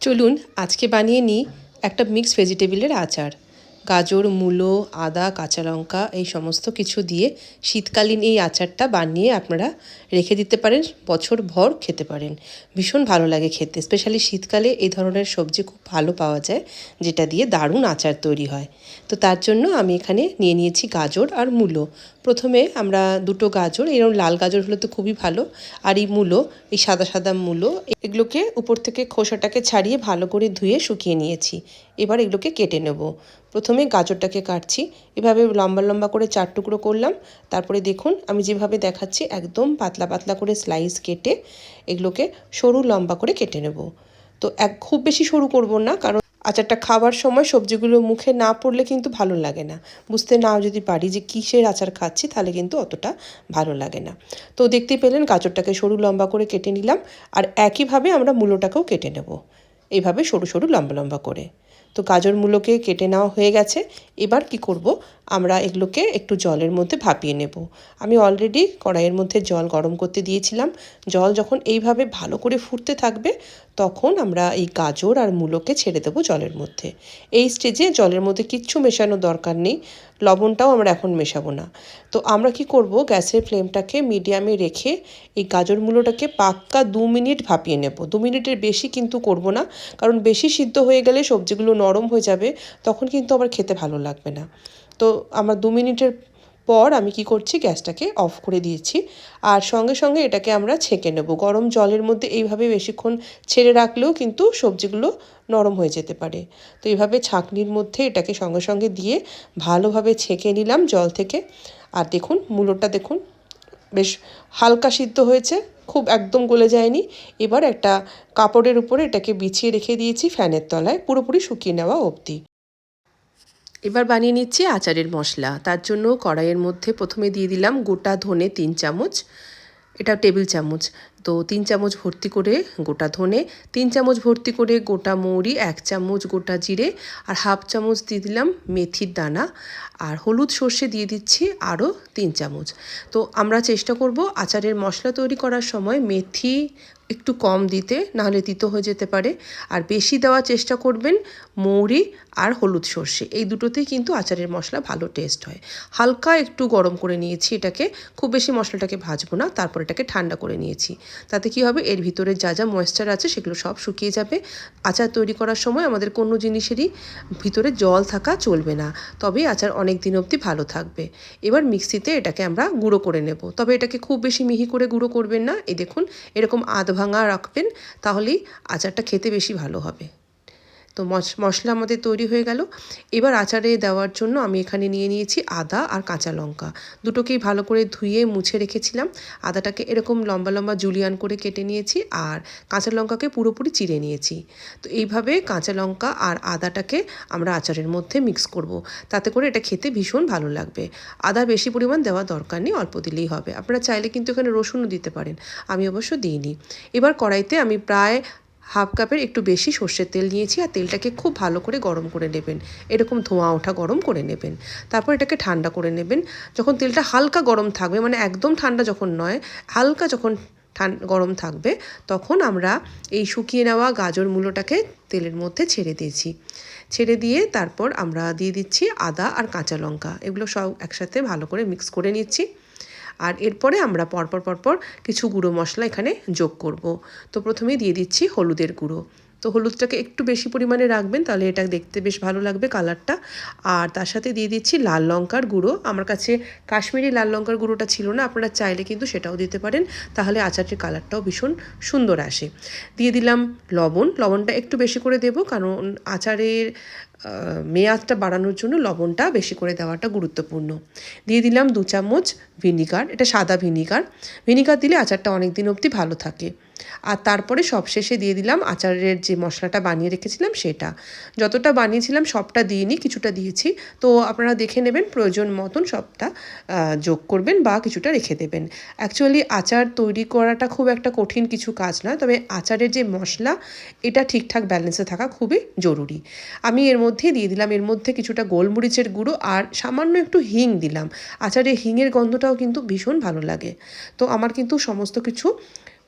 চলুন আজকে বানিয়ে নিই একটা মিক্স ভেজিটেবিলের আচার। গাজর, মূলো, আদা, কাঁচা লঙ্কা এই সমস্ত কিছু দিয়ে শীতকালীন এই আচারটা বানিয়ে আপনারা রেখে দিতে পারেন, বছর ভর খেতে পারেন। ভীষণ ভালো লাগে খেতে স্পেশালি শীতকালে এই ধরনের সবজি খুব ভালো পাওয়া যায়, যেটা দিয়ে দারুণ আচার তৈরি হয়। তো তার জন্য আমি এখানে নিয়ে নিয়েছি গাজর আর মূলো। প্রথমে আমরা দুটো গাজর এরকম লাল গাজর হলে তো খুবই ভালো, আর এই মূলো, এই সাদা সাদা মূলো, এগুলোকে উপর থেকে খোসাটাকে ছাড়িয়ে ভালো করে ধুয়ে শুকিয়ে নিয়েছি। এবার এগুলোকে কেটে নেব। প্রথমে গাজরটাকে কাটছি, এভাবে লম্বা লম্বা করে চার টুকরো করলাম। তারপরে দেখুন, আমি যেভাবে দেখাচ্ছি, একদম পাতলা পাতলা করে স্লাইস কেটে এগুলোকে সরু লম্বা করে কেটে নেব। তো এক, খুব বেশি সরু করব না, কারণ আচারটা খাওয়ার সময় সবজিগুলো মুখে না পড়লে কিন্তু ভালো লাগে না। বুঝতে নাও যদি পারি যে কিসের আচার খাচ্ছি, তাহলে কিন্তু অতটা ভালো লাগে না। তো দেখতে পেলেন গাজরটাকে সরু লম্বা করে কেটে নিলাম, আর একইভাবে আমরা মূলোটাকেও কেটে নেব। এইভাবে সরু সরু লম্বা লম্বা করে। তো গাজর মূলোকে কেটে নেওয়া হয়ে গেছে। এবার কি করব? আমরা এগুলোকে একটু জলের মধ্যে ভাপিয়ে নেব। আমি অলরেডি কড়াইয়ের মধ্যে জল গরম করতে দিয়েছিলাম। জল যখন এইভাবে ভালো করে ফুটতে থাকবে, তখন আমরা এই গাজর আর মূলোকে ছেড়ে দেবো জলের মধ্যে। এই স্টেজে জলের মধ্যে কিচ্ছু মেশানোর দরকার নেই। লবণটাও আমরা এখন মেশাবো না। তো আমরা কি করব, গ্যাসের ফ্লেমটাকে মিডিয়ামে রেখে এই গাজর মূলোটাকে পাক্কা দু মিনিট ভাপিয়ে নেব। দু মিনিটের বেশি কিন্তু করব না, কারণ বেশি সিদ্ধ হয়ে গেলে সবজিগুলো নরম হয়ে যাবে, তখন কিন্তু আবার খেতে ভালো লাগবে না। তো আমার দু মিনিটের পর আমি কি করছি, গ্যাসটাকে অফ করে দিয়েছি। আর সঙ্গে সঙ্গে এটাকে আমরা ছেঁকে নেব। গরম জলের মধ্যে এইভাবে বেশিক্ষণ ছেড়ে রাখলেও কিন্তু সবজিগুলো নরম হয়ে যেতে পারে। তো এইভাবে ছাঁকনির মধ্যে এটাকে সঙ্গে সঙ্গে দিয়ে ভালোভাবে ছেঁকে নিলাম জল থেকে। আর দেখুন, মূলোটা দেখুন, বেশ হালকা সিদ্ধ হয়েছে, খুব একদম গলে যায়নি। এবার একটা কাপড়ের উপরে এটাকে বিছিয়ে রেখে দিয়েছি ফ্যানের তলায়, পুরোপুরি শুকিয়ে নেওয়া অবধি। এবার বানিয়ে নিচ্ছি আচারের মশলা। তার জন্য কড়াইয়ের মধ্যে প্রথমে দিয়ে দিলাম গোটা ধনে তিন চামচ, এটা টেবিল চামচ। তো তিন চামচ ভর্তি করে গোটা ধনে, তিন চামচ ভর্তি করে গোটা মৌরি, এক চামচ গোটা জিরে আর হাফ চামচ দিয়ে দিলাম মেথির দানা। আর হলুদ সর্ষে দিয়ে দিচ্ছি আরও তিন চামচ। তো আমরা চেষ্টা করব আচারের মশলা তৈরি করার সময় মেথি একটু কম দিতে, নাহলে তিতো হয়ে যেতে পারে। আর বেশি দেওয়ার চেষ্টা করবেন মৌরি আর হলুদ সর্ষে। এই দুটোতেই কিন্তু আচারের মশলা ভালো টেস্ট হয়। হালকা একটু গরম করে নিয়েছি এটাকে। খুব বেশি মশলাটাকে ভাজবো না, তারপর এটাকে ঠান্ডা করে নিয়েছি। তাতে কি হবে? এর ভিতরে যা যা ময়েশ্চার আছে সেগুলো সব শুকিয়ে যাবে। আচার তৈরি করার সময় আমাদের কোনো জিনিসেরই ভিতরে জল থাকা চলবে না। তবেই আচার অনেক দিন অবধি ভালো থাকবে। এবার মিক্সিতে এটাকে আমরা গুঁড়ো করে নেব। তবে এটাকে খুব বেশি মিহি করে গুঁড়ো করবেন না। এই দেখুন, এরকম আধ ভাঙা রাখবেন তাহলেই আচারটা খেতে বেশি ভালো হবে। তো মশলা আমাদের তৈরি হয়ে গেল। এবার আচারে দেওয়ার জন্য আমি এখানে নিয়ে নিয়েছি আদা আর কাঁচা লঙ্কা। দুটোকেই ভালো করে ধুয়ে মুছে রেখেছিলাম। আদাটাকে এরকম লম্বা লম্বা জুলিয়ান করে কেটে নিয়েছি আর কাঁচা লঙ্কাকে পুরোপুরি চিড়ে নিয়েছি। তো এইভাবে কাঁচা লঙ্কা আর আদাটাকে আমরা আচারের মধ্যে মিক্স করব। তাতে করে এটা খেতে ভীষণ ভালো লাগবে। আদা বেশি পরিমাণ দেওয়া দরকার নেই, অল্প দিলেই হবে। আপনারা চাইলে কিন্তু এখানে রসুনও দিতে পারেন। আমি অবশ্য দিইনি। এবার কড়াইতে আমি প্রায় হাফ কাপের একটু বেশি সর্ষের তেল নিয়েছি আর তেলটাকে খুব ভালো করে গরম করে নেবেন। এরকম ধোঁয়া ওঠা গরম করে নেবেন। তারপর এটাকে ঠান্ডা করে নেবেন। যখন তেলটা হালকা গরম থাকবে মানে একদম ঠান্ডা যখন নয়, হালকা যখন গরম থাকবে, তখন আমরা এই শুকিয়ে নেওয়া গাজর মূলোটাকে তেলের মধ্যে ছেড়ে দিয়েছি। ছেড়ে দিয়ে তারপর আমরা দিয়ে দিচ্ছি আদা আর কাঁচা লঙ্কা। এগুলো সব একসাথে ভালো করে মিক্স করে নিচ্ছি। আর এরপরে আমরা পরপর পরপর কিছু গুঁড়ো মশলা এখানে যোগ করব। তো প্রথমেই দিয়ে দিচ্ছি হলুদের গুঁড়ো। তো হলুদটাকে একটু বেশি পরিমাণে রাখবেন, তাহলে এটা দেখতে বেশ ভালো লাগবে কালারটা। আর তার সাথে দিয়ে দিচ্ছি লাল লঙ্কার গুঁড়ো। আমার কাছে কাশ্মীরি লাল লঙ্কার গুঁড়োটা ছিল না, আপনারা চাইলে কিন্তু সেটাও দিতে পারেন। তাহলে আচারের কালারটাও ভীষণ সুন্দর আসে। দিয়ে দিলাম লবণ। লবণটা একটু বেশি করে দেব, কারণ আচারের মেয়াদটা বাড়ানোর জন্য লবণটা বেশি করে দেওয়াটা গুরুত্বপূর্ণ। দিয়ে দিলাম দু চামচ ভিনিগার, এটা সাদা ভিনিগার। ভিনিগার দিলে আচারটা অনেক দিন অবধি ভালো থাকে। আর তারপরে সবশেষে দিয়ে দিলাম আচারের যে মশলাটা বানিয়ে রেখেছিলাম সেটা। যতটা বানিয়েছিলাম সবটা দিইনি, কিছুটা দিয়েছি। তো আপনারা দেখে নেবেন, প্রয়োজন মতন সবটা যোগ করবেন বা কিছুটা রেখে দেবেন। অ্যাকচুয়ালি আচার তৈরি করাটা খুব একটা কঠিন কিছু কাজ না তবে আচারের যে মশলা, এটা ঠিকঠাক ব্যালেন্সে থাকা খুবই জরুরি। আমি এর মধ্যে দিয়ে দিলাম। এর মধ্যে কিছুটা গোলমরিচের গুঁড়ো আর সামান্য একটু হিং দিলাম। আচার এই হিংয়ের গন্ধটাও কিন্তু ভীষণ ভালো লাগে। তো আমার কিন্তু সমস্ত কিছু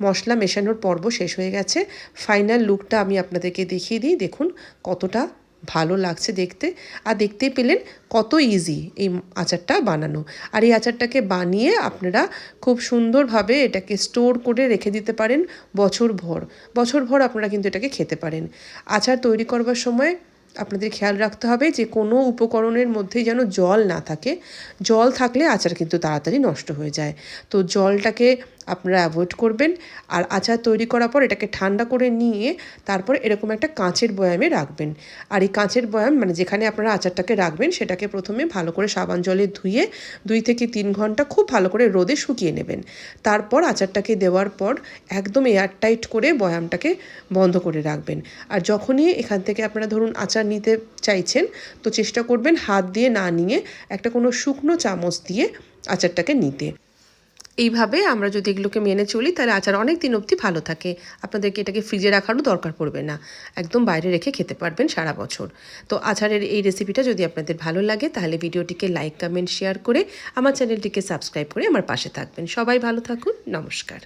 মশলা মেশানোর পর্ব শেষ হয়ে গেছে। ফাইনাল লুকটা আমি আপনাদেরকে দেখিয়ে দিই। দেখুন কতটা ভালো লাগছে দেখতে। আর দেখতেই পেলেন কত ইজি এই আচারটা বানানো। আর এই আচারটাকে বানিয়ে আপনারা খুব সুন্দরভাবে এটাকে স্টোর করে রেখে দিতে পারেন বছর ভর। বছর ভর আপনারা কিন্তু এটাকে খেতে পারেন। আচার তৈরি করবার সময় আপনাদের খেয়াল রাখতে হবে যে কোনো উপকরণের মধ্যে যেন জল না থাকে। জল থাকলে আচার কিন্তু তাড়াতাড়ি নষ্ট হয়ে যায়। তো জলটাকে আপনারা অ্যাভয়েড করবেন। আর আচার তৈরি করার পর এটাকে ঠান্ডা করে নিয়ে তারপর এরকম একটা কাঁচের বয়ামে রাখবেন। আর এই কাঁচের বয়াম মানে যেখানে আপনারা আচারটাকে রাখবেন সেটাকে প্রথমে ভালো করে সাবান জলে ধুয়ে দুই থেকে তিন ঘণ্টা খুব ভালো করে রোদে শুকিয়ে নেবেন। তারপর আচারটাকে দেওয়ার পর একদম এয়ারটাইট করে বয়ামটাকে বন্ধ করে রাখবেন। আর যখনই এখান থেকে আপনারা ধরুন আচার নিতে চাইছেন, তো চেষ্টা করবেন হাত দিয়ে না নিয়ে একটা কোনো শুকনো চামচ দিয়ে আচারটাকে নিতে। এইভাবে আমরা যদি এগুলোকে মেনে চলি, তাহলে আচার অনেক দিন অবধি ভালো থাকে। আপনাদেরকে এটাকে ফ্রিজে রাখারও দরকার পড়বে না। একদম বাইরে রেখে খেতে পারবেন সারা বছর। তো আচারের এই রেসিপিটা যদি আপনাদের ভালো লাগে, তাহলে ভিডিওটিকে লাইক কমেন্ট শেয়ার করে আমার চ্যানেলটিকে সাবস্ক্রাইব করে আমার পাশে থাকবেন। সবাই ভালো থাকুন। নমস্কার।